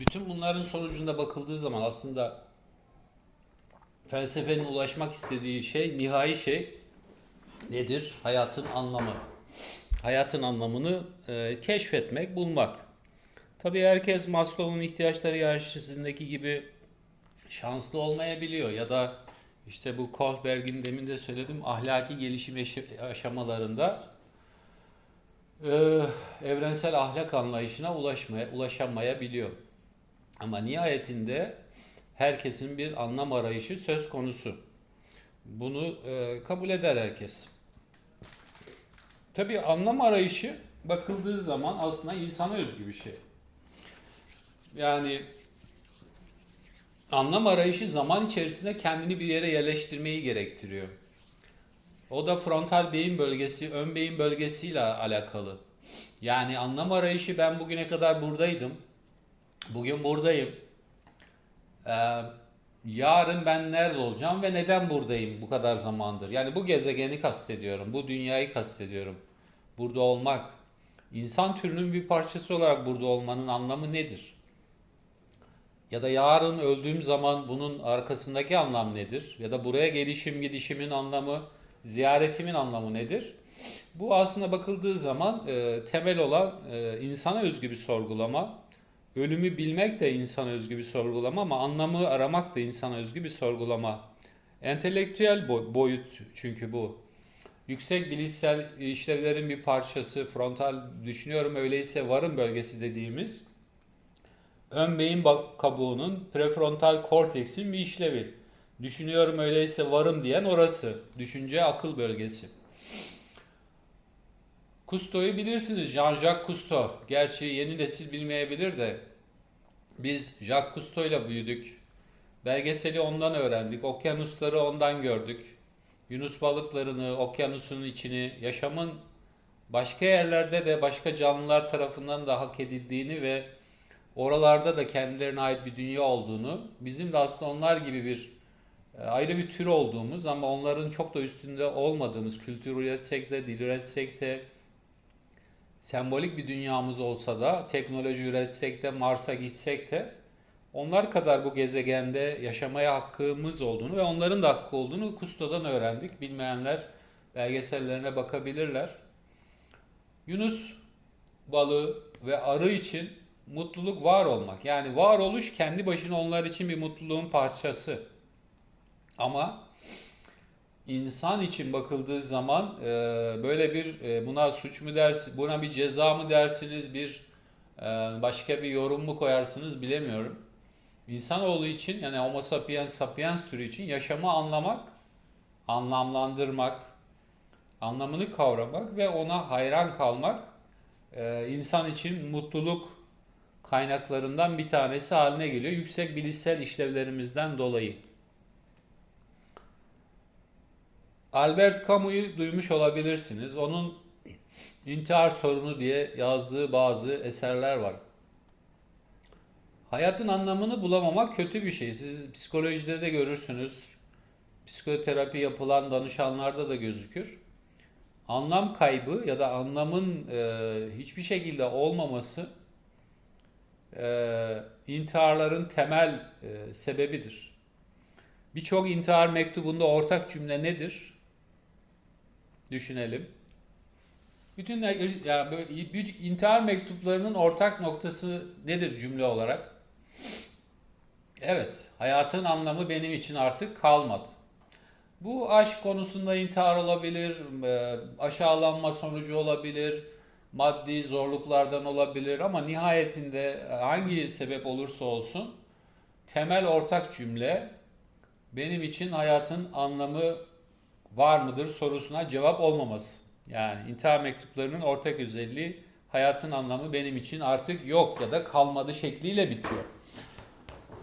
Bütün bunların sonucunda bakıldığı zaman aslında felsefenin ulaşmak istediği şey, nihai şey nedir? Hayatın anlamı. Hayatın anlamını e, keşfetmek, bulmak. Tabii herkes Maslow'un ihtiyaçları hiyerarşisindeki gibi şanslı olmayabiliyor ya da işte bu Kohlberg'in demin de söyledim ahlaki gelişim aşamalarında e, evrensel ahlak anlayışına ulaşmaya ulaşamayabiliyor. Ama nihayetinde herkesin bir anlam arayışı söz konusu. Bunu e, kabul eder herkes. Tabii anlam arayışı bakıldığı zaman aslında insana özgü bir şey. Yani anlam arayışı zaman içerisinde kendini bir yere yerleştirmeyi gerektiriyor. O da frontal beyin bölgesi, ön beyin bölgesiyle alakalı. Yani anlam arayışı ben bugüne kadar buradaydım. Bugün buradayım. Ee, yarın ben nerede olacağım ve neden buradayım bu kadar zamandır? Yani bu gezegeni kastediyorum, bu dünyayı kastediyorum. Burada olmak, insan türünün bir parçası olarak burada olmanın anlamı nedir? Ya da yarın öldüğüm zaman bunun arkasındaki anlam nedir? Ya da buraya gelişim gidişimin anlamı, ziyaretimin anlamı nedir? Bu aslında bakıldığı zaman e, temel olan e, insana özgü bir sorgulama. Ölümü bilmek de insana özgü bir sorgulama ama anlamı aramak da insana özgü bir sorgulama. Entelektüel bo- boyut çünkü bu. Yüksek bilişsel işlevlerin bir parçası, frontal düşünüyorum öyleyse varım bölgesi dediğimiz ön beyin kabuğunun prefrontal korteksin bir işlevi. Düşünüyorum öyleyse varım diyen orası. Düşünce akıl bölgesi. Cousteau'yu bilirsiniz. Jean-Jacques Cousteau. Gerçi yeni nesil bilmeyebilir de biz Jacques Cousteau'yla büyüdük. Belgeseli ondan öğrendik. Okyanusları ondan gördük. Yunus balıklarını, okyanusun içini, yaşamın başka yerlerde de başka canlılar tarafından da hak edildiğini ve oralarda da kendilerine ait bir dünya olduğunu, bizim de aslında onlar gibi bir e, ayrı bir tür olduğumuz ama onların çok da üstünde olmadığımız, kültür üretsek de, dil üretsek de, sembolik bir dünyamız olsa da, teknoloji üretsek de, Mars'a gitsek de, onlar kadar bu gezegende yaşamaya hakkımız olduğunu ve onların da hakkı olduğunu Kusto'dan öğrendik. Bilmeyenler belgesellerine bakabilirler. Yunus balığı ve arı için mutluluk var olmak. Yani varoluş kendi başına onlar için bir mutluluğun parçası. Ama insan için bakıldığı zaman e, böyle bir e, buna suç mu dersiniz, buna bir ceza mı dersiniz, bir e, başka bir yorum mu koyarsınız bilemiyorum. İnsanoğlu için yani Homo sapiens sapiens türü için yaşamı anlamak, anlamlandırmak, anlamını kavramak ve ona hayran kalmak e, insan için mutluluk kaynaklarından bir tanesi haline geliyor. Yüksek bilişsel işlevlerimizden dolayı. Albert Camus'u duymuş olabilirsiniz. Onun intihar sorunu diye yazdığı bazı eserler var. Hayatın anlamını bulamamak kötü bir şey. Siz psikolojide de görürsünüz. Psikoterapi yapılan danışanlarda da gözükür. Anlam kaybı ya da anlamın e, hiçbir şekilde olmaması e, intiharların temel e, sebebidir. Birçok intihar mektubunda ortak cümle nedir? Düşünelim. Bütün yani böyle, bir intihar mektuplarının ortak noktası nedir cümle olarak? Evet, hayatın anlamı benim için artık kalmadı. Bu aşk konusunda intihar olabilir, e, aşağılanma sonucu olabilir, maddi zorluklardan olabilir ama nihayetinde hangi sebep olursa olsun temel ortak cümle benim için hayatın anlamı var mıdır sorusuna cevap olmaması. Yani intihar mektuplarının ortak özelliği hayatın anlamı benim için artık yok ya da kalmadı şekliyle bitiyor.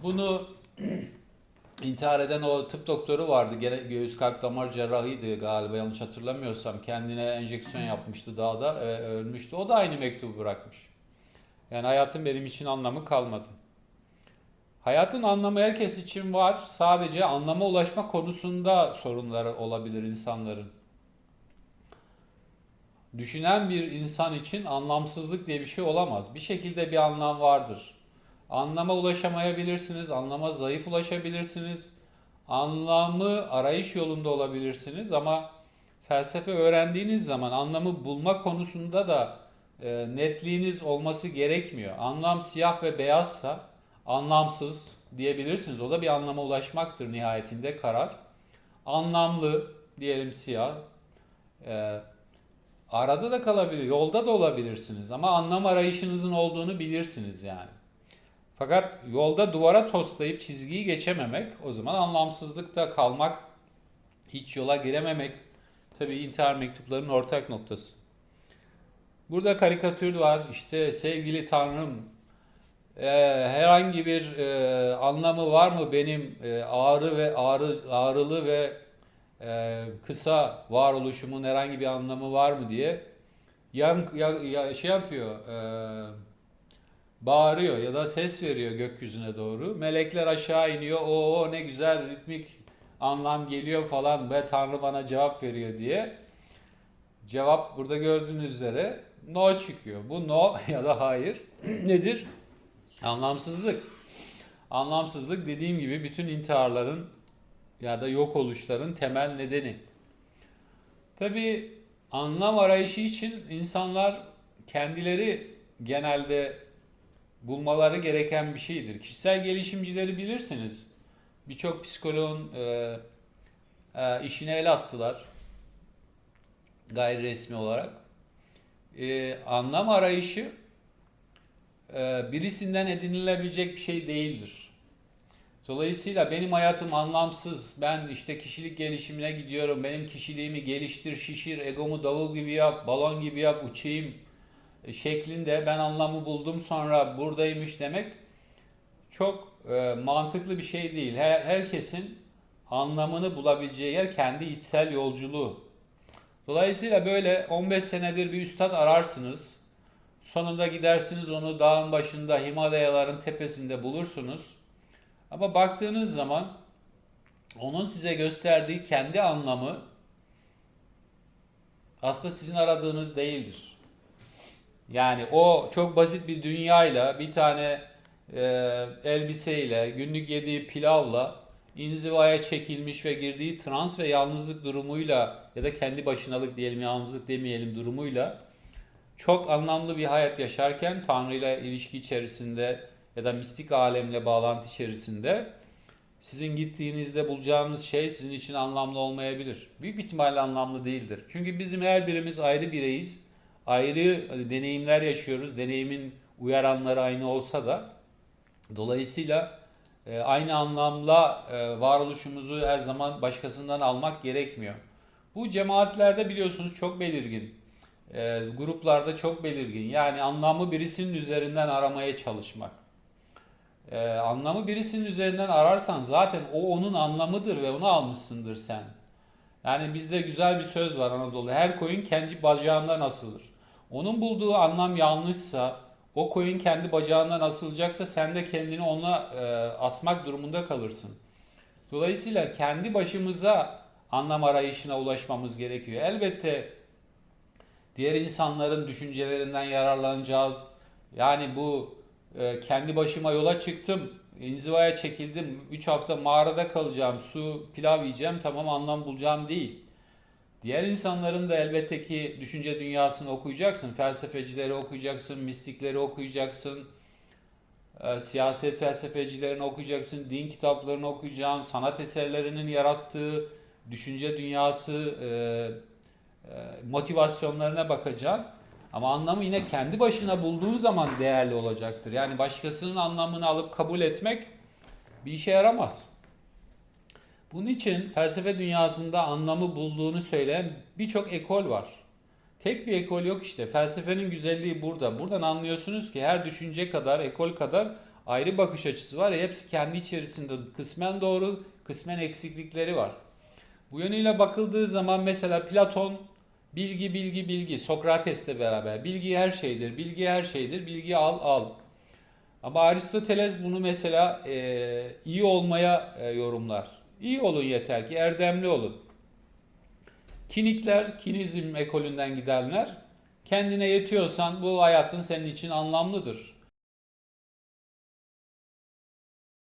Bunu intihar eden o tıp doktoru vardı. Gene göğüs kalp damar cerrahıydı galiba yanlış hatırlamıyorsam. Kendine enjeksiyon yapmıştı dağda, e, ölmüştü. O da aynı mektubu bırakmış. Yani hayatın benim için anlamı kalmadı. Hayatın anlamı herkes için var. Sadece anlama ulaşma konusunda sorunları olabilir insanların. Düşünen bir insan için anlamsızlık diye bir şey olamaz. Bir şekilde bir anlam vardır. Anlama ulaşamayabilirsiniz, anlama zayıf ulaşabilirsiniz, anlamı arayış yolunda olabilirsiniz ama felsefe öğrendiğiniz zaman anlamı bulma konusunda da e, netliğiniz olması gerekmiyor. Anlam siyah ve beyazsa anlamsız diyebilirsiniz. O da bir anlama ulaşmaktır nihayetinde karar. Anlamlı diyelim siyah. E, arada da kalabilir, yolda da olabilirsiniz ama anlam arayışınızın olduğunu bilirsiniz yani. Fakat yolda duvara toslayıp çizgiyi geçememek, o zaman anlamsızlıkta kalmak, hiç yola girememek, tabii intihar mektuplarının ortak noktası. Burada karikatür var, işte sevgili Tanrım, e, herhangi bir e, anlamı var mı benim e, ağrı ve ağrı, ağrılı ve e, kısa varoluşumun herhangi bir anlamı var mı diye yan, ya, ya- şey yapıyor, e, bağırıyor ya da ses veriyor gökyüzüne doğru. Melekler aşağı iniyor. O ne güzel ritmik anlam geliyor falan ve Tanrı bana cevap veriyor diye. Cevap burada gördüğünüz üzere no çıkıyor. Bu no ya da hayır nedir? Anlamsızlık. Anlamsızlık dediğim gibi bütün intiharların ya da yok oluşların temel nedeni. Tabii anlam arayışı için insanlar kendileri genelde bulmaları gereken bir şeydir. Kişisel gelişimcileri bilirsiniz. Birçok psikoloğun e, e, işine el attılar gayri resmi olarak. E, anlam arayışı birisinden edinilebilecek bir şey değildir. Dolayısıyla benim hayatım anlamsız. Ben işte kişilik gelişimine gidiyorum. Benim kişiliğimi geliştir, şişir, egomu davul gibi yap, balon gibi yap, uçayım e, şeklinde ben anlamı buldum sonra buradaymış demek çok e, mantıklı bir şey değil. Her, herkesin anlamını bulabileceği yer kendi içsel yolculuğu. Dolayısıyla böyle 15 senedir bir üstad ararsınız. Sonunda gidersiniz onu dağın başında Himalayaların tepesinde bulursunuz. Ama baktığınız zaman onun size gösterdiği kendi anlamı aslında sizin aradığınız değildir. Yani o çok basit bir dünyayla, bir tane e, elbiseyle, günlük yediği pilavla inzivaya çekilmiş ve girdiği trans ve yalnızlık durumuyla ya da kendi başınalık diyelim, yalnızlık demeyelim durumuyla çok anlamlı bir hayat yaşarken Tanrı ile ilişki içerisinde ya da mistik alemle bağlantı içerisinde sizin gittiğinizde bulacağınız şey sizin için anlamlı olmayabilir. Büyük ihtimalle anlamlı değildir. Çünkü bizim her birimiz ayrı bireyiz. Ayrı hani, deneyimler yaşıyoruz. Deneyimin uyaranları aynı olsa da dolayısıyla e, aynı anlamla e, varoluşumuzu her zaman başkasından almak gerekmiyor. Bu cemaatlerde biliyorsunuz çok belirgin. E, gruplarda çok belirgin. Yani anlamı birisinin üzerinden aramaya çalışmak. E, anlamı birisinin üzerinden ararsan zaten o onun anlamıdır ve onu almışsındır sen. Yani bizde güzel bir söz var Anadolu'da. Her koyun kendi bacağından asılır. Onun bulduğu anlam yanlışsa, o koyun kendi bacağından asılacaksa sen de kendini ona e, asmak durumunda kalırsın. Dolayısıyla kendi başımıza anlam arayışına ulaşmamız gerekiyor. Elbette diğer insanların düşüncelerinden yararlanacağız. Yani bu e, kendi başıma yola çıktım, inzivaya çekildim, 3 hafta mağarada kalacağım, su, pilav yiyeceğim, tamam anlam bulacağım değil. Diğer insanların da elbette ki düşünce dünyasını okuyacaksın. Felsefecileri okuyacaksın, mistikleri okuyacaksın. e, siyaset felsefecilerini okuyacaksın, din kitaplarını okuyacaksın, sanat eserlerinin yarattığı düşünce dünyası, e, motivasyonlarına bakacaksın. Ama anlamı yine kendi başına bulduğun zaman değerli olacaktır. Yani başkasının anlamını alıp kabul etmek bir işe yaramaz. Bunun için felsefe dünyasında anlamı bulduğunu söyleyen birçok ekol var. Tek bir ekol yok işte. Felsefenin güzelliği burada. Buradan anlıyorsunuz ki her düşünce kadar, ekol kadar ayrı bakış açısı var. Hepsi kendi içerisinde kısmen doğru, kısmen eksiklikleri var. Bu yönüyle bakıldığı zaman mesela Platon bilgi bilgi bilgi Sokrates'le beraber bilgi her şeydir, bilgi her şeydir, bilgi al al. Ama Aristoteles bunu mesela e, iyi olmaya e, yorumlar. İyi olun yeter ki erdemli olun. Kinikler, kinizm ekolünden gidenler kendine yetiyorsan bu hayatın senin için anlamlıdır.